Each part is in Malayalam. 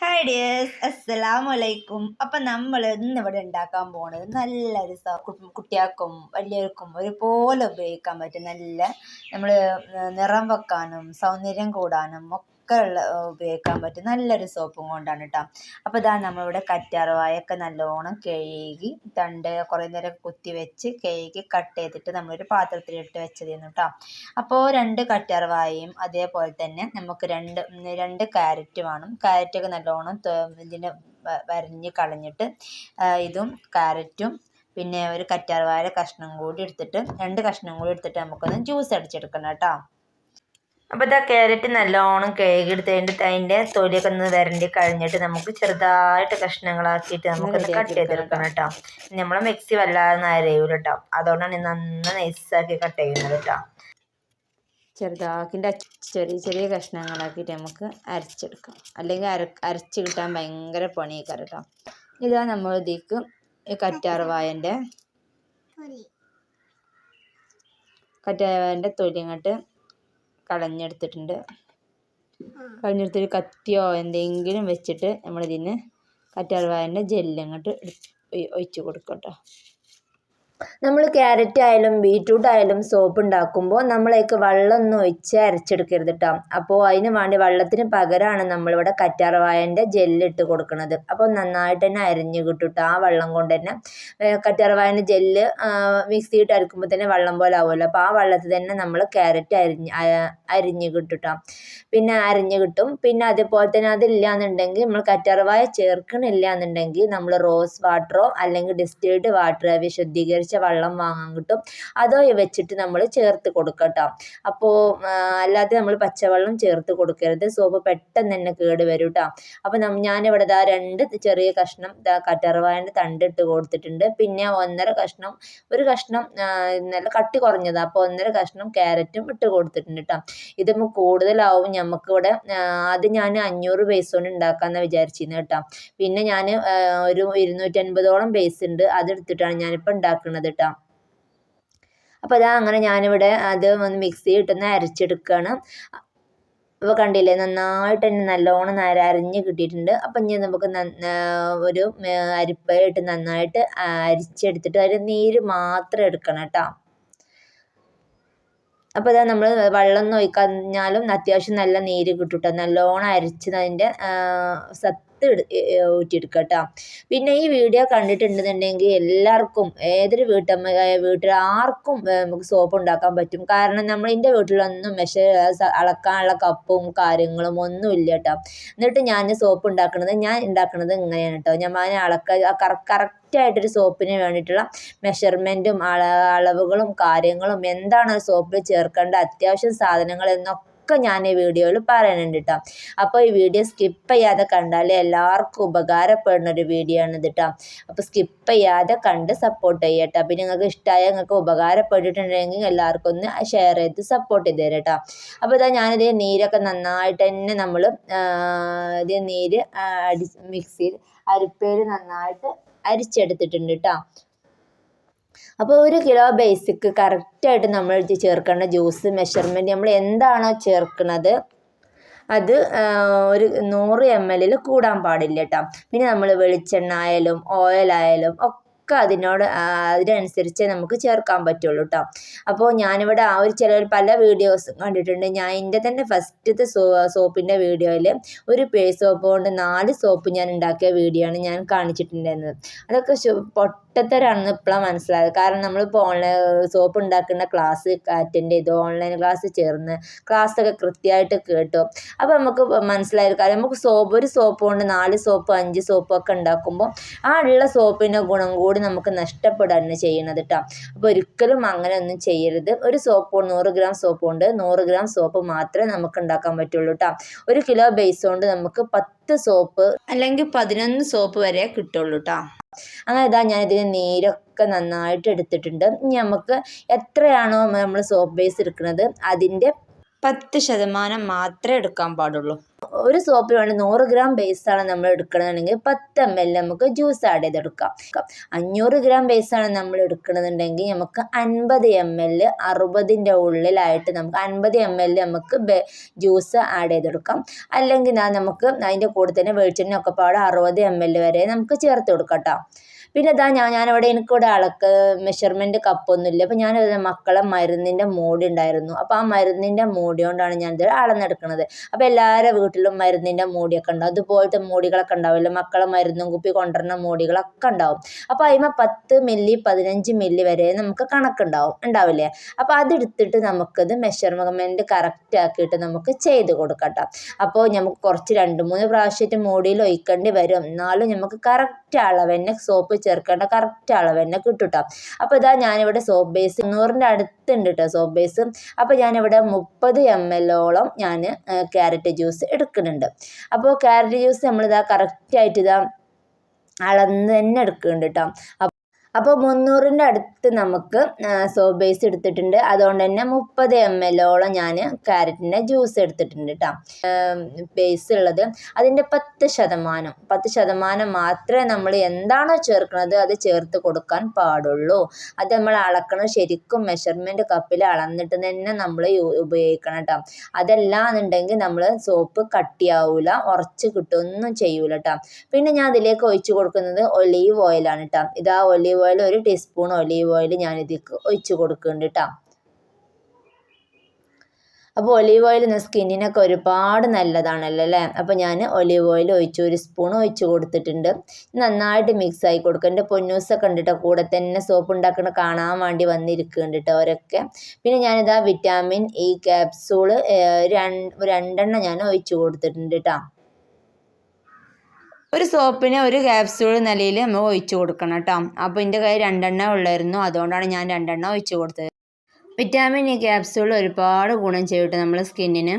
ഹായ് ഡിയേഴ്സ് അസ്സലാമു അലൈക്കും അപ്പം നമ്മൾ ഇന്ന് ഇവിടെ ഉണ്ടാക്കാൻ പോണത് നല്ലൊരു കുട്ടികൾക്കും വലിയവർക്കും ഒരുപോലെ ഉപയോഗിക്കാൻ പറ്റും. നല്ല നമ്മൾ നിറം വെക്കാനും സൗന്ദര്യം കൂടാനും ഒക്കെ ഉള്ള ഉപയോഗിക്കാൻ പറ്റും നല്ലൊരു സോപ്പും കൊണ്ടാണ് കേട്ടോ അപ്പോൾ ഇതാ നമ്മളിവിടെ കറ്റാർവായൊക്കെ നല്ലോണം കഴുകി തണ്ട് കുറേ നേരം കുത്തി വെച്ച് കഴുകി കട്ട് ചെയ്തിട്ട് നമ്മളൊരു പാത്രത്തിലിട്ട് വെച്ചതായിരുന്നു കേട്ടോ അപ്പോൾ രണ്ട് കറ്റാർവായയും അതേപോലെ തന്നെ നമുക്ക് രണ്ട് രണ്ട് ക്യാരറ്റ് വേണം. ക്യാരറ്റൊക്കെ നല്ലോണം ഇതിന് വരഞ്ഞ് കളഞ്ഞിട്ട് ഇതും ക്യാരറ്റും പിന്നെ ഒരു കറ്റാർവാഴ കഷ്ണം കൂടി എടുത്തിട്ട് രണ്ട് കഷ്ണം കൂടി എടുത്തിട്ട് നമുക്കൊന്ന് ജ്യൂസ് അടിച്ചെടുക്കണം കേട്ടോ അപ്പോൾ ഇതാ ക്യാരറ്റ് നല്ലോണം കഴുകിയെടുത്തതിന്റെ അതിന്റെ തൊലിയൊക്കെ ഒന്ന് വരണ്ടി കഴിഞ്ഞിട്ട് നമുക്ക് ചെറുതായിട്ട് കഷ്ണങ്ങളാക്കിയിട്ട് നമുക്കൊന്ന് കട്ട് ചെയ്തെടുക്കണം കേട്ടോ. നമ്മളെ മിക്സി വല്ലാതെ അരയൂല കേട്ടോ. അതുകൊണ്ടാണ് നന്ന നൈസാക്കി കട്ട് ചെയ്യുന്നത് കേട്ടോ. ചെറുതാക്കിന്റെ ചെറിയ ചെറിയ കഷ്ണങ്ങളാക്കിയിട്ട് നമുക്ക് അരച്ചെടുക്കാം. അല്ലെങ്കിൽ അര അരച്ച് കിട്ടാൻ ഭയങ്കര പണിയൊക്കെ കേട്ടോ. ഇതാ നമ്മൾ ഇതിക്ക് കറ്റാർവായന്റെ കറ്റാർവായന്റെ തൊലി അങ്ങോട്ട് കളഞ്ഞെടുത്തിട്ടുണ്ട്. കളഞ്ഞെടുത്തിട്ട് കത്തിയോ എന്തെങ്കിലും വെച്ചിട്ട് നമ്മളിതിന് കറ്റാർവാഴന്റെ ജെല്ലങ്ങോട്ട് ഒഴിച്ച് കൊടുക്കുക കേട്ടോ നമ്മൾ ക്യാരറ്റ് ആയാലും ബീറ്റ്റൂട്ട് ആയാലും സോപ്പ് ഉണ്ടാക്കുമ്പോൾ നമ്മളേക്ക് വെള്ളമൊന്നും ഒഴിച്ച് അരച്ചെടുക്കരുത് കേട്ടോ അപ്പോൾ അതിന് വേണ്ടി വെള്ളത്തിന് പകരമാണ് നമ്മളിവിടെ കറ്റാർവായന്റെ ജെല്ലിട്ട് കൊടുക്കുന്നത് അപ്പോൾ നന്നായിട്ട് തന്നെ അരിഞ്ഞ് കിട്ടും ആ വെള്ളം കൊണ്ട് തന്നെ. കറ്റാർവായന്റെ ജെല്ല് മിക്സിയിട്ട് അരക്കുമ്പോൾ തന്നെ വെള്ളം പോലെ ആവുമല്ലോ. അപ്പോൾ ആ വെള്ളത്തിൽ തന്നെ നമ്മൾ ക്യാരറ്റ് അരിഞ്ഞ് അരിഞ്ഞ് കേട്ടോ പിന്നെ അരിഞ്ഞ് കിട്ടും. പിന്നെ അതുപോലെ തന്നെ അതില്ല എന്നുണ്ടെങ്കിൽ നമ്മൾ കറ്റാർവാഴ ചേർക്കണില്ല എന്നുണ്ടെങ്കിൽ നമ്മൾ റോസ് വാട്ടറോ അല്ലെങ്കിൽ ഡിസ്റ്റിൽഡ് വാട്ടറോ വിശുദ്ധീകരിച്ച വെള്ളം വാങ്ങാൻ കിട്ടും. അതോ വെച്ചിട്ട് നമ്മൾ ചേർത്ത് കൊടുക്കട്ടോ. അപ്പോൾ അല്ലാതെ നമ്മൾ പച്ചവെള്ളം ചേർത്ത് കൊടുക്കരുത്. സോപ്പ് പെട്ടെന്ന് തന്നെ കേട് വരും കേട്ടോ അപ്പോൾ ഞാനിവിടെ ഇതാ രണ്ട് ചെറിയ കഷ്ണം കറ്റാർവാഴന്റെ തണ്ടിട്ട് കൊടുത്തിട്ടുണ്ട്. പിന്നെ ഒന്നര കഷ്ണം ഒരു കഷ്ണം നല്ല കട്ടി കുറഞ്ഞതാണ് അപ്പോൾ ഒന്നര കഷ്ണം ക്യാരറ്റും ഇട്ട് കൊടുത്തിട്ടുണ്ട് കേട്ടോ ഇതുമ്പോൾ കൂടുതലാവും നമുക്കിവിടെ അത് ഞാൻ അഞ്ഞൂറ് ബേസ് കൊണ്ട് ഉണ്ടാക്കാന്ന് വിചാരിച്ചിരുന്നു കേട്ടോ. പിന്നെ ഞാൻ ഒരു ഇരുന്നൂറ്റൻപതോളം ബേസ് ഉണ്ട് അതെടുത്തിട്ടാണ് ഞാനിപ്പോൾ ഉണ്ടാക്കുന്നത് കേട്ടോ. അപ്പോൾ അതാ അങ്ങനെ ഞാനിവിടെ അത് ഒന്ന് മിക്സി ഇട്ടൊന്ന് അരച്ചെടുക്കുകയാണ് അപ്പോൾ കണ്ടില്ലേ നന്നായിട്ട് തന്നെ നല്ലോണം അരഞ്ഞ് കിട്ടിയിട്ടുണ്ട്. അപ്പം ഇനി നമുക്ക് ഒരു അരിപ്പയിട്ട് നന്നായിട്ട് അരിച്ചെടുത്തിട്ട് അതിൽ നീര് മാത്രം എടുക്കണം കേട്ടോ. അപ്പോൾ ഇതാ നമ്മൾ വെള്ളം ഒഴിക്കാഞ്ഞാലും അത്യാവശ്യം നല്ല നീര് കിട്ടും കേട്ടോ നല്ലോണം അരച്ച് അതിന്റെ സത്ത് ഊറ്റിയെടുക്കുക കേട്ടോ പിന്നെ ഈ വീഡിയോ കണ്ടിട്ടുണ്ടെന്നുണ്ടെങ്കിൽ എല്ലാവർക്കും ഏതൊരു വീട്ടമ്മ വീട്ടിൽ ആർക്കും നമുക്ക് സോപ്പ് ഉണ്ടാക്കാൻ പറ്റും. കാരണം നമ്മൾ എന്റെ വീട്ടിലൊന്നും മെഷ അളക്കാനുള്ള കപ്പും കാര്യങ്ങളും ഒന്നും ഇല്ല കേട്ടോ എന്നിട്ട് ഞാൻ സോപ്പ് ഉണ്ടാക്കുന്നത് ഞാൻ ഉണ്ടാക്കുന്നത് ഇങ്ങനെയാണ് കേട്ടോ ഞാൻ അളക്ക കറക്റ്റായിട്ടൊരു സോപ്പിന് വേണ്ടിയിട്ടുള്ള മെഷർമെന്റും അളവുകളും കാര്യങ്ങളും എന്താണ് സോപ്പിൽ ചേർക്കേണ്ട അത്യാവശ്യം സാധനങ്ങൾ എന്നൊക്കെ ഒക്കെ ഞാൻ ഈ വീഡിയോയിൽ പറയുന്നുണ്ട് കേട്ടോ അപ്പോൾ ഈ വീഡിയോ സ്കിപ്പ് ചെയ്യാതെ കണ്ടാൽ എല്ലാവർക്കും ഉപകാരപ്പെടുന്ന ഒരു വീഡിയോ ആണ് കേട്ടോ അപ്പോൾ സ്കിപ്പ് ചെയ്യാതെ കണ്ട് സപ്പോർട്ട് ചെയ്യട്ടോ അപ്പം നിങ്ങൾക്ക് ഇഷ്ടമായ നിങ്ങൾക്ക് ഉപകാരപ്പെട്ടിട്ടുണ്ടെങ്കിൽ എല്ലാവർക്കും ഒന്ന് ഷെയർ ചെയ്ത് സപ്പോർട്ട് ചെയ്ത് തരാം കേട്ടോ അപ്പോൾ ഇതാ ഞാനിത് നീരൊക്കെ നന്നായിട്ട് തന്നെ നമ്മൾ ഇത് നീര് അടി മിക്സിയിൽ അരിപ്പേര് നന്നായിട്ട് അരിച്ചെടുത്തിട്ടുണ്ട് കേട്ടോ അപ്പോൾ ഒരു കിലോ ബേസിക് കറക്റ്റായിട്ട് നമ്മൾ ചേർക്കേണ്ട. ജ്യൂസ് മെഷർമെന്റ് നമ്മൾ എന്താണോ ചേർക്കുന്നത് അത് ഒരു നൂറ് എം എല്ലിൽ കൂടാൻ പാടില്ല കേട്ടോ പിന്നെ നമ്മൾ വെളിച്ചെണ്ണ ആയാലും ഓയിലായാലും ഒക്കെ അതിനോട് അതിനനുസരിച്ച് നമുക്ക് ചേർക്കാൻ പറ്റുള്ളൂ കേട്ടോ അപ്പോൾ ഞാനിവിടെ ആ ഒരു ചില പല വീഡിയോസ് കണ്ടിട്ടുണ്ട്. ഞാൻ എന്റെ തന്നെ ഫസ്റ്റത്തെ സോ സോപ്പിന്റെ വീഡിയോയിൽ ഒരു പേ സോപ്പ് കൊണ്ട് നാല് സോപ്പ് ഞാൻ ഉണ്ടാക്കിയ വീഡിയോ ആണ് ഞാൻ കാണിച്ചിട്ടുണ്ടായിരുന്നത്. അതൊക്കെ പൊട്ടത്തരാണെന്ന് ഇപ്പോഴാണ് മനസ്സിലായത്. കാരണം നമ്മളിപ്പോൾ ഓൺലൈൻ സോപ്പ് ഉണ്ടാക്കുന്ന ക്ലാസ് അറ്റൻഡ് ചെയ്തു ഓൺലൈൻ ക്ലാസ് ചേർന്ന് ക്ലാസ്സൊക്കെ കൃത്യമായിട്ട് കേട്ടു. അപ്പോൾ നമുക്ക് മനസ്സിലായത് കാര്യം നമുക്ക് സോപ്പ് ഒരു സോപ്പ് കൊണ്ട് നാല് സോപ്പ് അഞ്ച് സോപ്പ് ഒക്കെ ഉണ്ടാക്കുമ്പോൾ ആ ഉള്ള സോപ്പിന്റെ ഗുണം കൂടി നമുക്ക് നഷ്ടപ്പെടാണ് ചെയ്യുന്നത് കേട്ടോ അപ്പോൾ ഒരിക്കലും അങ്ങനെ ഒന്നും ചെയ്യരുത്. ഒരു സോപ്പ് നൂറ് ഗ്രാം സോപ്പ് കൊണ്ട് നൂറ് ഗ്രാം സോപ്പ് മാത്രമേ നമുക്ക് ഉണ്ടാക്കാൻ പറ്റുള്ളൂ കേട്ടോ ഒരു കിലോ ബേസ് കൊണ്ട് നമുക്ക് പത്ത് സോപ്പ് അല്ലെങ്കിൽ പതിനൊന്ന് സോപ്പ് വരെ കിട്ടുള്ളൂ കേട്ടോ അങ്ങനെ ഇതാ ഞാൻ ഇതിന് നീരൊക്കെ നന്നായിട്ട് എടുത്തിട്ടുണ്ട്. ഇനി നമുക്ക് എത്രയാണോ നമ്മൾ സോപ്പ് ബേസ് എടുക്കുന്നത് അതിന്റെ പത്ത് ശതമാനം മാത്രമേ എടുക്കാൻ പാടുള്ളൂ. ഒരു സോപ്പിന് വേണ്ടി നൂറ് ഗ്രാം ബേസാണ് നമ്മൾ എടുക്കണമെന്നുണ്ടെങ്കിൽ പത്ത് എം എൽ നമുക്ക് ജ്യൂസ് ആഡ് ചെയ്തെടുക്കാം. അഞ്ഞൂറ് ഗ്രാം ബേസാണ് നമ്മൾ എടുക്കണമെന്നുണ്ടെങ്കിൽ നമുക്ക് അൻപത് എം എൽ അറുപതിന്റെ ഉള്ളിലായിട്ട് നമുക്ക് അൻപത് എം എൽ നമുക്ക് ജ്യൂസ് ആഡ് ചെയ്തെടുക്കാം. അല്ലെങ്കിൽ നമുക്ക് അതിന്റെ കൂടെ തന്നെ വെളിച്ചെണ്ണ ഒക്കെ പാടെ അറുപത് എം എൽ വരെ നമുക്ക് ചേർത്ത് കൊടുക്കാം കേട്ടോ. പിന്നെ ഇതാ ഞാൻ ഞാനിവിടെ എനിക്കിവിടെ അളക്ക് മെഷർമെന്റ് കപ്പൊന്നുമില്ല അപ്പോൾ ഞാൻ മക്കളെ മരുന്നിന്റെ മൂടി ഉണ്ടായിരുന്നു. അപ്പോൾ ആ മരുന്നിന്റെ മൂടി കൊണ്ടാണ് ഞാനിത് അളന്നെടുക്കുന്നത് അപ്പോൾ എല്ലാവരുടെ വീട്ടിലും മരുന്നിന്റെ മൂടിയൊക്കെ ഉണ്ടാവും. അതുപോലത്തെ മൂടികളൊക്കെ ഉണ്ടാവില്ല മക്കളെ മരുന്നും കുപ്പി കൊണ്ടുവരുന്ന മൂടികളൊക്കെ ഉണ്ടാവും. അപ്പോൾ അതിമ പത്ത് മില്ലി പതിനഞ്ച് മില്ലി വരെ നമുക്ക് കണക്കുണ്ടാവും. ഉണ്ടാവില്ലേ? അപ്പോൾ അതെടുത്തിട്ട് നമുക്കത് മെഷർമെന്റ് കറക്റ്റ് ആക്കിയിട്ട് നമുക്ക് ചെയ്ത് കൊടുക്കട്ടോ അപ്പോൾ നമുക്ക് കുറച്ച് രണ്ട് മൂന്ന് പ്രാവശ്യമായിട്ട് മൂടിയിൽ ഒഴിക്കേണ്ടി വരും. എന്നാലും നമുക്ക് കറക്റ്റ് അളവ് തന്നെ സോപ്പ് ചേർക്കേണ്ട കറക്റ്റ് അളവ് തന്നെ കിട്ടും കേട്ടോ ഇതാ ഞാനിവിടെ സോപ്പ് ബേസ് നൂറിന്റെ അടുത്തുണ്ട് കേട്ടോ സോപ്പ് ബേസ് അപ്പോൾ ഞാനിവിടെ മുപ്പത് എം എല്ലോളം ഞാൻ ക്യാരറ്റ് ജ്യൂസ് എടുക്കുന്നുണ്ട്. അപ്പോൾ ക്യാരറ്റ് ജ്യൂസ് നമ്മളിതാ കറക്റ്റായിട്ട് ഇതാ അളന്ന് തന്നെ എടുക്കുന്നുണ്ട് കേട്ടോ അപ്പോൾ മുന്നൂറിന്റെ അടുത്ത് നമുക്ക് സോപ്പ് ബേസ് എടുത്തിട്ടുണ്ട്. അതുകൊണ്ട് തന്നെ മുപ്പത് എം എല്ലോളം ഞാൻ ക്യാരറ്റിന്റെ ജ്യൂസ് എടുത്തിട്ടുണ്ട് കേട്ടോ ബേസ് ഉള്ളത്. അതിന്റെ പത്ത് ശതമാനം. പത്ത് ശതമാനം മാത്രമേ നമ്മൾ എന്താണോ ചേർക്കുന്നത് അത് ചേർത്ത് കൊടുക്കാൻ പാടുള്ളൂ. അത് നമ്മൾ അളക്കണം. ശരിക്കും മെഷർമെന്റ് കപ്പിൽ അളന്നിട്ട് തന്നെ നമ്മൾ ഉപയോഗിക്കണം കേട്ടോ അതല്ല എന്നുണ്ടെങ്കിൽ നമ്മൾ സോപ്പ് കട്ടിയാവില്ല ഉറച്ച് കിട്ടുമൊന്നും ചെയ്യൂല കേട്ടോ പിന്നെ ഞാൻ അതിലേക്ക് ഒഴിച്ചു കൊടുക്കുന്നത് ഒലീവ് ഓയിലാണ് കേട്ടോ ഇതാ ഒലീവ് ഓയിൽ ഒരു ടീസ്പൂൺ ഒലീവ് ഓയിൽ ഞാൻ ഇതിലേക്ക് ഒഴിച്ച് കൊടുക്കുന്നുണ്ട് കേട്ടോ അപ്പോൾ ഒലീവ് ഓയിൽ സ്കിന്നിനൊക്കെ ഒരുപാട് നല്ലതാണല്ലോ അല്ലേ അപ്പോൾ ഞാൻ ഒലീവ് ഓയിൽ ഒഴിച്ച് ഒരു സ്പൂൺ ഒഴിച്ച് കൊടുത്തിട്ടുണ്ട്. നന്നായിട്ട് മിക്സ് ആയി കൊടുക്കുക എന്റെ പൊന്നൂസൊക്കെ ഉണ്ട് കൂടെ തന്നെ സോപ്പ് ഉണ്ടാക്കുന്ന കാണാൻ വേണ്ടി വന്നിരിക്കുന്നുണ്ട് കേട്ടോ അവരൊക്കെ. പിന്നെ ഞാനിതാ വിറ്റാമിൻ ഇ ക്യാപ്സൂൾ രണ്ട് രണ്ടെണ്ണം ഞാൻ ഒഴിച്ച് കൊടുത്തിട്ടുണ്ട് കേട്ടോ ഒരു സോപ്പിന് ഒരു ക്യാപ്സ്യൂൾ നിലയിൽ നമ്മൾ ഒഴിച്ചു കൊടുക്കണം കേട്ടോ. അപ്പോൾ എന്റെ കയ്യിൽ രണ്ടെണ്ണം ഉള്ളായിരുന്നു. അതുകൊണ്ടാണ് ഞാൻ രണ്ടെണ്ണം ഒഴിച്ചു കൊടുത്തത്. വിറ്റാമിൻ ഇ ക്യാപ്സ്യൂൾ ഒരുപാട് ഗുണം ചെയ്തിട്ട് നമ്മുടെ സ്കിന്നിന്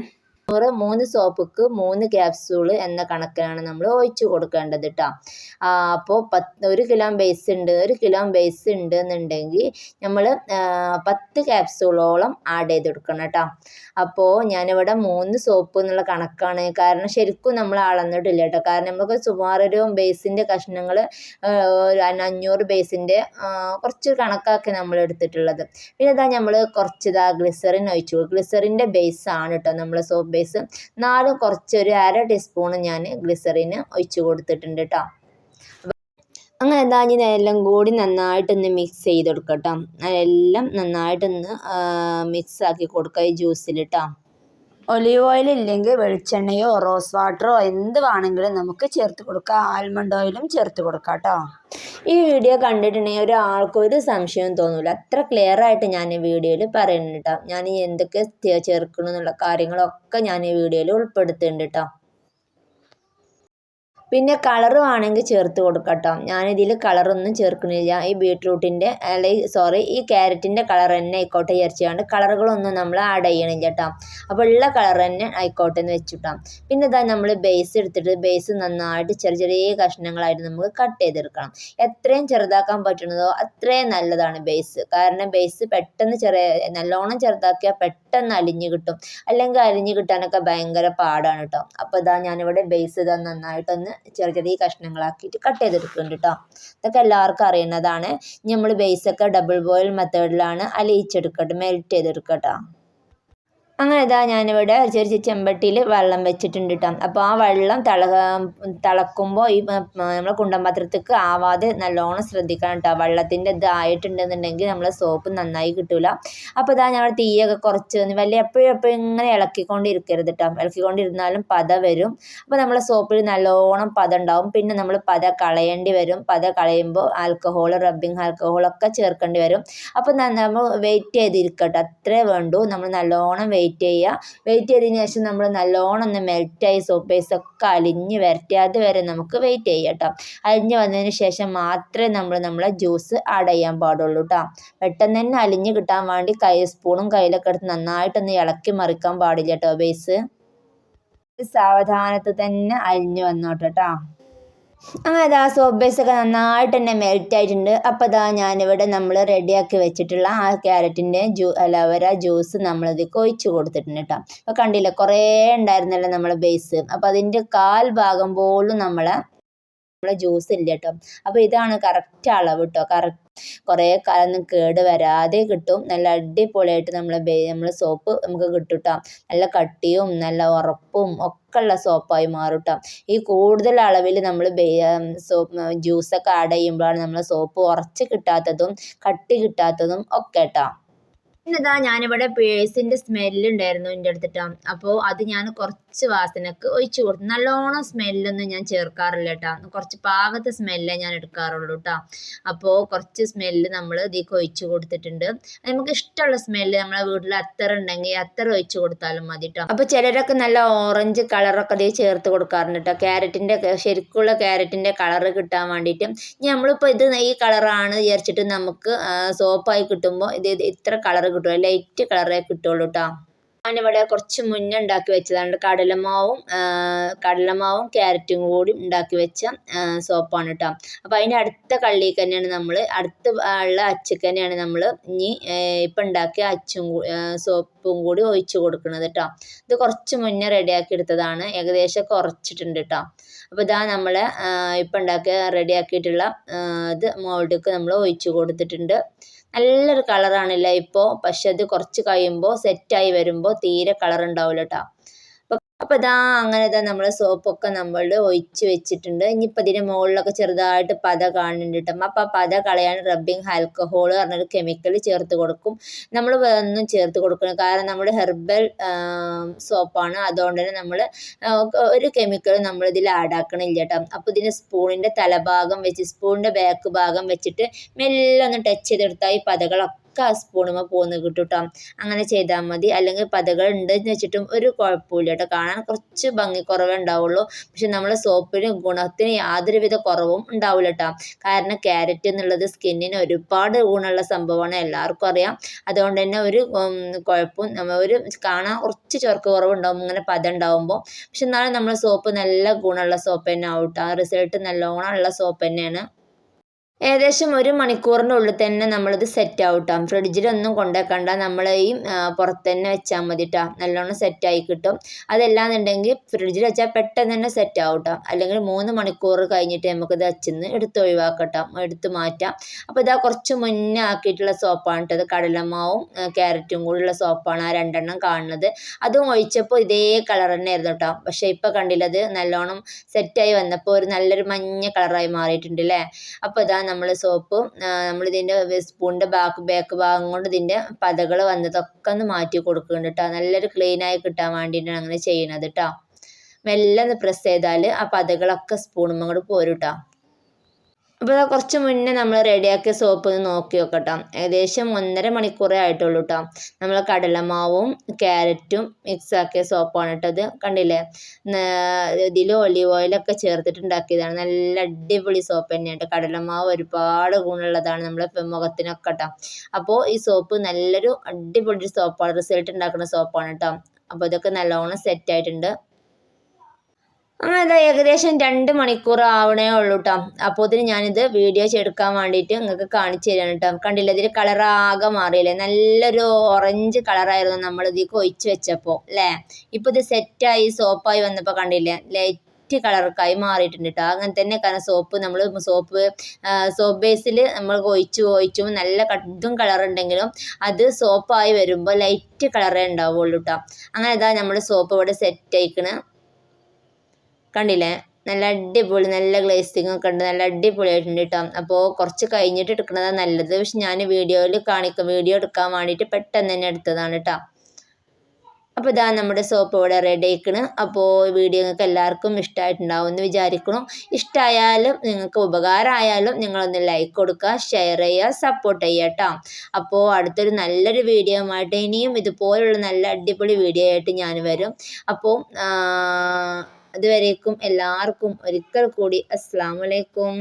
നൂറ് മൂന്ന് സോപ്പുക്ക് മൂന്ന് ക്യാപ്സൂൾ എന്ന കണക്കിലാണ് നമ്മൾ ഒഴിച്ച് കൊടുക്കേണ്ടത് കേട്ടോ അപ്പോൾ പത്ത് ഒരു കിലോ ബേസ് ഉണ്ട് ഒരു കിലോ ബേസ് ഉണ്ട് എന്നുണ്ടെങ്കിൽ നമ്മൾ പത്ത് ക്യാപ്സൂളോളം ആഡ് ചെയ്ത് കൊടുക്കണം കേട്ടോ അപ്പോൾ ഞാനിവിടെ മൂന്ന് സോപ്പ് എന്നുള്ള കണക്കാണ്. കാരണം ശരിക്കും നമ്മൾ അളന്നിട്ടില്ല കേട്ടോ കാരണം നമുക്ക് സുമാറൊരു ബേസിന്റെ കഷ്ണങ്ങൾ ഒരു അഞ്ഞൂറ് ബേസിന്റെ കുറച്ച് കണക്കാക്കി നമ്മൾ എടുത്തിട്ടുള്ളത്. പിന്നെ ഇതാ നമ്മൾ കുറച്ച് ഇതാ ഗ്ലിസറിൻ ഒഴിച്ചു. ഗ്ലിസറിന്റെ ബേസ് ആണ് കേട്ടോ നമ്മൾ സോപ്പ് ബേസ് നാലും കുറച്ചൊരു അര ടീസ്പൂൺ ഞാൻ ഗ്ലിസറിന് ഒഴിച്ചു കൊടുത്തിട്ടുണ്ട് കേട്ടോ അങ്ങനെ എന്താ ഇനി എല്ലാം കൂടി നന്നായിട്ടൊന്ന് മിക്സ് ചെയ്ത് കൊടുക്കട്ടോ എല്ലാം നന്നായിട്ടൊന്ന് മിക്സ് ആക്കി കൊടുക്കുക ഈ ജ്യൂസിൽ കേട്ടോ ഒലീവ് ഓയിൽ ഇല്ലെങ്കിൽ വെളിച്ചെണ്ണയോ റോസ് വാട്ടറോ എന്ത് വേണമെങ്കിലും നമുക്ക് ചേർത്ത് കൊടുക്കാം. ആൽമണ്ട് ഓയിലും ചേർത്ത് കൊടുക്കാം കേട്ടോ. ഈ വീഡിയോ കണ്ടിട്ടുണ്ടെങ്കിൽ ഒരാൾക്കും ഒരു സംശയവും തോന്നില്ല അത്ര ക്ലിയർ ആയിട്ട് ഞാൻ ഈ വീഡിയോയിൽ പറയുന്നുണ്ട് കേട്ടോ. ഞാൻ എന്തൊക്കെ ചേർക്കണം എന്നുള്ള കാര്യങ്ങളൊക്കെ ഞാൻ ഈ വീഡിയോയിൽ ഉൾപ്പെടുത്തുന്നുണ്ട് കേട്ടോ. പിന്നെ കളറും ആണെങ്കിൽ ചേർത്ത് കൊടുക്കട്ടോ. ഞാനിതിൽ കളറൊന്നും ചേർക്കുന്നില്ല. ഈ ബീട്രൂട്ടിന്റെ അല്ലെങ്കിൽ സോറി ഈ ക്യാരറ്റിന്റെ കളർ തന്നെ ആയിക്കോട്ടെ വിചാരിച്ചുകൊണ്ട് കളറുകളൊന്നും നമ്മൾ ആഡ് ചെയ്യണില്ല കേട്ടോ അപ്പോൾ ഉള്ള കളർ തന്നെ ആയിക്കോട്ടെ എന്ന് വെച്ചിട്ടാം. പിന്നെ ഇതാ നമ്മൾ ബേസ് എടുത്തിട്ട് ബേസ് നന്നായിട്ട് ചെറിയ ചെറിയ കഷ്ണങ്ങളായിട്ട് നമുക്ക് കട്ട് ചെയ്തെടുക്കണം. എത്രയും ചെറുതാക്കാൻ പറ്റുന്നതോ അത്രയും നല്ലതാണ് ബേസ് കാരണം ബേസ് പെട്ടെന്ന് ചെറിയ നല്ലോണം ചെറുതാക്കിയാൽ പെട്ടെന്ന് അലിഞ്ഞു കിട്ടും. അല്ലെങ്കിൽ അലിഞ്ഞു കിട്ടാനൊക്കെ ഭയങ്കര പാടാണ് കേട്ടോ അപ്പോൾ ഇതാ ഞാനിവിടെ ബേസ് ഇതാ നന്നായിട്ടൊന്ന് ചെറിയ ചെറിയ കഷ്ണങ്ങളാക്കിയിട്ട് കട്ട് ചെയ്തെടുക്കുന്നുണ്ട് കേട്ടോ ഇതൊക്കെ എല്ലാവർക്കും അറിയുന്നതാണ്. ഇനി നമ്മൾ ബേസൊക്കെ ഡബിൾ ബോയിൽ മെത്തേഡിലാണ് അലിയിച്ചെടുക്കട്ടെ മെൽറ്റ് ചെയ്തെടുക്കട്ടോ. അങ്ങനെ ഇതാ ഞാനിവിടെ ചെറിയ ചെമ്പട്ടിയിൽ വെള്ളം വെച്ചിട്ടുണ്ട് കേട്ടോ അപ്പോൾ ആ വെള്ളം തിള തിളക്കുമ്പോൾ ഈ നമ്മളെ കുണ്ടമ്പാത്രത്തേക്ക് ആവാതെ നല്ലോണം ശ്രദ്ധിക്കണം കേട്ടോ വെള്ളത്തിന്റെ ഇത് ആയിട്ടുണ്ടെന്നുണ്ടെങ്കിൽ നമ്മൾ സോപ്പ് നന്നായി കിട്ടില്ല അപ്പോൾ ഇതാ ഞങ്ങൾ തീയൊക്കെ കുറച്ച് വലിയ എപ്പോഴും എപ്പോഴും ഇങ്ങനെ ഇളക്കിക്കൊണ്ടിരിക്കരുത് കേട്ടോ ഇളക്കിക്കൊണ്ടിരുന്നാലും പത വരും. അപ്പോൾ നമ്മളെ സോപ്പിൽ നല്ലോണം പത ഉണ്ടാവും. പിന്നെ നമ്മൾ പത കളയേണ്ടി വരും. പത കളയുമ്പോൾ ആൽക്കഹോൾ റബ്ബിങ് ആൽക്കഹോളൊക്കെ ചേർക്കേണ്ടി വരും. അപ്പോൾ നമ്മൾ വെയിറ്റ് ചെയ്തിരിക്കട്ടെ. അത്രേ വേണ്ടു. നമ്മൾ നല്ലോണം വെയിറ്റ് വെയിറ്റ് ചെയ്യുക. വെയിറ്റ് ചെയ്തതിന് ശേഷം നമ്മൾ നല്ലോണം ഒന്ന് മെൽറ്റായി സോപ്പ് ബേസ് ഒക്കെ അലിഞ്ഞ് വരട്ടെ. അതുവരെ നമുക്ക് വെയിറ്റ് ചെയ്യാം കേട്ടോ. അലിഞ്ഞ് വന്നതിന് ശേഷം മാത്രമേ നമ്മൾ നമ്മളെ ജ്യൂസ് ആഡ് ചെയ്യാൻ പാടുള്ളൂ കേട്ടോ പെട്ടെന്ന് തന്നെ അലിഞ്ഞ് കിട്ടാൻ വേണ്ടി കൈ സ്പൂണും കയ്യിലൊക്കെ എടുത്ത് നന്നായിട്ടൊന്ന് ഇളക്കി മറിക്കാൻ പാടില്ല കേട്ടോ ബേസ് സാവധാനത്തിൽ തന്നെ അലിഞ്ഞ് വന്നോട്ടെ കേട്ടോ അങ്ങനെ ഇതാ സോപ്പ് നന്നായിട്ട് തന്നെ മെൽറ്റ് ആയിട്ടുണ്ട്. അപ്പോൾ ഇതാ ഞാനിവിടെ നമ്മൾ റെഡിയാക്കി വെച്ചിട്ടുള്ള ആ ക്യാരറ്റിന്റെ ജ്യൂ അലവര ജ്യൂസ് നമ്മളിതിൽ ഒഴിച്ച് കൊടുത്തിട്ടുണ്ട് കേട്ടോ. അപ്പോൾ കണ്ടില്ല കുറേ ഉണ്ടായിരുന്നല്ലോ നമ്മളെ ബേസ് അപ്പോൾ അതിന്റെ കാൽ ഭാഗം പോലും നമ്മളെ നമ്മളെ ജ്യൂസ് ഇല്ല കേട്ടോ അപ്പോൾ ഇതാണ് കറക്റ്റ് അളവ് കേട്ടോ കറക്റ്റ് കുറേ കാലം കേട് വരാതെ കിട്ടും. നല്ല അടിപൊളിയായിട്ട് നമ്മളെ നമ്മൾ സോപ്പ് നമുക്ക് കിട്ടും കേട്ടോ നല്ല കട്ടിയും നല്ല ഉറപ്പും ഒക്കെ ഉള്ള സോപ്പായി മാറും കേട്ടോ ഈ കൂടുതൽ അളവിൽ നമ്മൾ സോപ്പ് ജ്യൂസൊക്കെ ആഡ് ചെയ്യുമ്പോഴാണ് നമ്മൾ സോപ്പ് ഉറച്ച് കിട്ടാത്തതും കട്ടി കിട്ടാത്തതും ഒക്കെ കേട്ടോ പിന്നെതാ ഞാനിവിടെ പേഴ്സിന്റെ സ്മെല്ലുണ്ടായിരുന്നു എന്റെ അടുത്തിട്ടാ അപ്പോൾ അത് ഞാൻ കുറച്ച് വാസനക്ക് ഒഴിച്ചു കൊടുത്തു നല്ലോണം സ്മെല്ലൊന്നും ഞാൻ ചേർക്കാറില്ല കേട്ടോ കുറച്ച് പാകത്തെ സ്മെല്ലേ ഞാൻ എടുക്കാറുള്ളൂ കേട്ടോ അപ്പോൾ കുറച്ച് സ്മെല്ല് നമ്മൾ ഇതിലേക്ക് ഒഴിച്ചു കൊടുത്തിട്ടുണ്ട്. നമുക്ക് ഇഷ്ടമുള്ള സ്മെല്ല് നമ്മളെ വീട്ടിൽ അത്തർ ഉണ്ടെങ്കിൽ അത്തർ ഒഴിച്ചു കൊടുത്താലും മതി കേട്ടോ അപ്പോൾ ചിലരൊക്കെ നല്ല ഓറഞ്ച് കളറൊക്കെ ഇതിൽ ചേർത്ത് കൊടുക്കാറുണ്ട് കേട്ടോ ക്യാരറ്റിന്റെ ശരിക്കുള്ള ക്യാരറ്റിന്റെ കളർ കിട്ടാൻ വേണ്ടിയിട്ട്. ഇനി നമ്മളിപ്പോൾ ഇത് ഈ കളറാണ് വിചാരിച്ചിട്ട് നമുക്ക് സോപ്പായി കിട്ടുമ്പോൾ ഇത് ഇത്ര കളർ കിട്ടുമോ ലൈറ്റ് കളറേ കിട്ടുള്ളൂ കേട്ടോ ഞാനിവിടെ കുറച്ച് മുന്നേ ഉണ്ടാക്കി വെച്ചതാണ്. കടലമാവും കടലമാവും ക്യാരറ്റും കൂടി ഉണ്ടാക്കി വെച്ച സോപ്പാണ് കേട്ടോ. അപ്പോൾ അതിന്റെ അടുത്ത കള്ളിക്ക് തന്നെയാണ് നമ്മൾ അടുത്ത ഉള്ള അച്ചക്ക് തന്നെയാണ് നമ്മൾ ഇനി ഇപ്പം ഉണ്ടാക്കിയ അച്ചും സോപ്പും കൂടി ഒഴിച്ചു കൊടുക്കുന്നത് കേട്ടോ. ഇത് കുറച്ച് മുന്നേ റെഡിയാക്കി എടുത്തതാണ്. ഏകദേശം കുറച്ചിട്ടുണ്ട് കേട്ടോ. അപ്പോൾ ഇതാ നമ്മൾ ഇപ്പം ഉണ്ടാക്കിയ റെഡിയാക്കിയിട്ടുള്ള ഇത് മോൾഡിക്ക് നമ്മൾ ഒഴിച്ചു കൊടുത്തിട്ടുണ്ട്. നല്ലൊരു കളറാണ് ഇല്ലേ ഇപ്പോൾ പക്ഷേ അത് കുറച്ച് കഴിയുമ്പോൾ സെറ്റായി വരുമ്പോൾ തീരെ കളർ ഉണ്ടാവില്ല കേട്ടോ അപ്പോൾ ഇതാ അങ്ങനെ ഇതാ നമ്മൾ സോപ്പൊക്കെ നമ്മൾ ഒഴിച്ച് വെച്ചിട്ടുണ്ട്. ഇനിയിപ്പോൾ ഇതിന്റെ മുകളിലൊക്കെ ചെറുതായിട്ട് പത കാണുന്നുണ്ട് കേട്ടോ. അപ്പോൾ ആ പത കളയാൻ റബ്ബിങ് ആൽക്കഹോൾ പറഞ്ഞൊരു കെമിക്കൽ ചേർത്ത് കൊടുക്കും. നമ്മൾ ഒന്നും ചേർത്ത് കൊടുക്കണം കാരണം നമ്മുടെ ഹെർബൽ സോപ്പാണ് അതുകൊണ്ട് തന്നെ നമ്മൾ ഒരു കെമിക്കൽ നമ്മൾ ഇതിൽ ആഡ് ആക്കണില്ല കേട്ടോ. അപ്പോൾ ഇതിന് സ്പൂണിന്റെ തലഭാഗം വെച്ച് സ്പൂണിന്റെ ബാക്ക് ഭാഗം വെച്ചിട്ട് മെല്ലെ ഒന്ന് ടച്ച് ചെയ്തെടുത്താൽ ഈ പതകളൊക്കെ ഒക്കെ ആ സ്പൂണുമ്മ പോന്ന് കിട്ടും കേട്ടോ അങ്ങനെ ചെയ്താൽ മതി. അല്ലെങ്കിൽ പതകൾ ഉണ്ടെന്ന് വെച്ചിട്ടും ഒരു കുഴപ്പമില്ല കേട്ടോ. കാണാൻ കുറച്ച് ഭംഗി കുറവേ ഉണ്ടാവുള്ളൂ. പക്ഷെ നമ്മളെ സോപ്പിന് ഗുണത്തിന് യാതൊരുവിധ കുറവും ഉണ്ടാവില്ല കേട്ടോ. കാരണം ക്യാരറ്റ് എന്നുള്ളത് സ്കിന്നിന് ഒരുപാട് ഗുണമുള്ള സംഭവമാണ്. എല്ലാവർക്കും അറിയാം. അതുകൊണ്ട് തന്നെ ഒരു കുഴപ്പവും നമ്മൾ ഒരു കാണാൻ കുറച്ച് ചൊർക്ക് കുറവുണ്ടാവും. ഇങ്ങനെ പത ഉണ്ടാവുമ്പോൾ. പക്ഷെ എന്നാലും നമ്മളെ സോപ്പ് നല്ല ഗുണമുള്ള സോപ്പ് തന്നെ ആവും കേട്ടോ. റിസൾട്ട് നല്ലോണം ഉള്ള സോപ്പ് തന്നെയാണ്. ഏകദേശം ഒരു മണിക്കൂറിന്റെ ഉള്ളിൽ തന്നെ നമ്മളിത് സെറ്റ് ആവും ഫ്രിഡ്ജിലൊന്നും കൊണ്ടുവെക്കണ്ട നമ്മൾ ഈ പുറത്ത് തന്നെ വെച്ചാൽ മതി കേട്ടോ നല്ലോണം സെറ്റായി കിട്ടും. അതല്ലാന്നുണ്ടെങ്കിൽ ഫ്രിഡ്ജിൽ വെച്ചാൽ പെട്ടെന്ന് തന്നെ സെറ്റ് ആവും കേട്ടോ അല്ലെങ്കിൽ മൂന്ന് മണിക്കൂർ കഴിഞ്ഞിട്ട് നമുക്കിത് അച്ചിന്ന് എടുത്ത് ഒഴിവാക്കട്ടോ. എടുത്ത് മാറ്റാം. അപ്പോൾ ഇതാ കുറച്ച് മുന്നേ ആക്കിയിട്ടുള്ള സോപ്പാണ് കേട്ടോ കടലമാവും ക്യാരറ്റും കൂടിയുള്ള സോപ്പാണ് ആ രണ്ടെണ്ണം കാണുന്നത്. അതും ഒഴിച്ചപ്പോൾ ഇതേ കളർ തന്നെ ആയിരുന്നു കേട്ടോ പക്ഷേ ഇപ്പോൾ കണ്ടില്ലത് നല്ലോണം സെറ്റായി വന്നപ്പോൾ ഒരു നല്ലൊരു മഞ്ഞ കളറായി മാറിയിട്ടുണ്ട് അല്ലേ അപ്പോൾ ഇതാ നമ്മൾ സോപ്പ് നമ്മളിതിന്റെ സ്പൂണിന്റെ ബാക്ക് ബാക്ക് ഭാഗം കൊണ്ട് ഇതിന്റെ പതകൾ വന്നതൊക്കെ ഒന്ന് മാറ്റി കൊടുക്കുന്നുണ്ട് കേട്ടോ നല്ലൊരു ആയി കിട്ടാൻ വേണ്ടിയിട്ടാണ് അങ്ങനെ ചെയ്യണത് കേട്ടോ മെല്ലെ ഒന്ന് പ്രസ് ചെയ്താൽ ആ പതകളൊക്കെ സ്പൂണും കൂടെ പോരും കേട്ടോ അപ്പോൾ കുറച്ച് മുന്നേ നമ്മൾ റെഡിയാക്കിയ സോപ്പ് ഒന്ന് നോക്കി നോക്കട്ടോ ഏകദേശം ഒന്നര മണിക്കൂറേ ആയിട്ടുള്ളൂ കേട്ടോ നമ്മൾ കടലമാവും ക്യാരറ്റും മിക്സ് ആക്കിയ സോപ്പാണ് കേട്ടത് കണ്ടില്ലേ? ഇതിൽ ഒലിവ് ഓയിലൊക്കെ ചേർത്തിട്ടുണ്ടാക്കിയതാണ്. നല്ല അടിപൊളി സോപ്പ് തന്നെയാണ് കടലമാവ് ഒരുപാട് ഗുണമുള്ളതാണ് നമ്മളെ മുഖത്തിനൊക്കെ കേട്ടോ അപ്പോൾ ഈ സോപ്പ് നല്ലൊരു അടിപൊളി സോപ്പാണ് റിസൾട്ട് ഉണ്ടാക്കുന്ന സോപ്പാണ് കേട്ടോ അപ്പോൾ ഇതൊക്കെ നല്ലോണം സെറ്റ് ആയിട്ടുണ്ട്. അങ്ങനെ ഏകദേശം രണ്ട് മണിക്കൂർ ആവണേ ഉള്ളൂ കേട്ടോ അപ്പോൾ ഇതിന് ഞാനിത് വീഡിയോ എടുക്കാൻ വേണ്ടിയിട്ട് നിങ്ങൾക്ക് കാണിച്ചു തരാണ് കേട്ടോ കണ്ടില്ല ഇതിൽ കളറാകെ മാറിയില്ലേ? നല്ലൊരു ഓറഞ്ച് കളറായിരുന്നു നമ്മൾ ഇതിൽ ഒഴിച്ചു വെച്ചപ്പോൾ അല്ലേ? ഇപ്പോൾ ഇത് സെറ്റായി സോപ്പായി വന്നപ്പോൾ കണ്ടില്ലേ ലൈറ്റ് കളർക്കായി മാറിയിട്ടുണ്ട് കേട്ടോ അങ്ങനെ തന്നെ കാരണം സോപ്പ് നമ്മൾ സോപ്പ് സോപ്പ് ബേസിൽ നമ്മൾ ഒഴിച്ചു ഒഴിച്ചും നല്ല കടും കളർ ഉണ്ടെങ്കിലും അത് സോപ്പായി വരുമ്പോൾ ലൈറ്റ് കളറേ ഉണ്ടാവുള്ളൂ കേട്ടോ അങ്ങനെ ഇതാ നമ്മൾ സോപ്പ് ഇവിടെ സെറ്റ് ആയിക്കണ്. കണ്ടില്ലേ? നല്ല അടിപൊളി നല്ല ഗ്ലേസിങ് ഒക്കെ ഉണ്ട്. നല്ല അടിപൊളിയായിട്ടുണ്ട് കേട്ടോ അപ്പോൾ കുറച്ച് കഴിഞ്ഞിട്ട് എടുക്കുന്നതാണ് നല്ലത്. പക്ഷെ ഞാൻ വീഡിയോയിൽ കാണിക്കും വീഡിയോ എടുക്കാൻ വേണ്ടിയിട്ട് പെട്ടെന്ന് തന്നെ എടുത്തതാണ് കേട്ടോ അപ്പോൾ ഇതാ നമ്മുടെ സോപ്പ് ഇവിടെ റെഡി ആയിക്കണ്. അപ്പോൾ വീഡിയോ നിങ്ങൾക്ക് എല്ലാവർക്കും ഇഷ്ടമായിട്ടുണ്ടാവും എന്ന് വിചാരിക്കണം ഇഷ്ടമായാലും നിങ്ങൾക്ക് ഉപകാരമായാലും നിങ്ങളൊന്ന് ലൈക്ക് കൊടുക്കുക ഷെയർ ചെയ്യുക സപ്പോർട്ട് ചെയ്യുക കേട്ടോ അപ്പോൾ അടുത്തൊരു നല്ലൊരു വീഡിയോ ആയിട്ട് ഇനിയും ഇതുപോലുള്ള നല്ല അടിപൊളി വീഡിയോ ആയിട്ട് ഞാൻ വരും. അപ്പോൾ അതുവരേക്കും എല്ലാവർക്കും ഒരിക്കൽ കൂടി അസ്സാം വലൈക്കും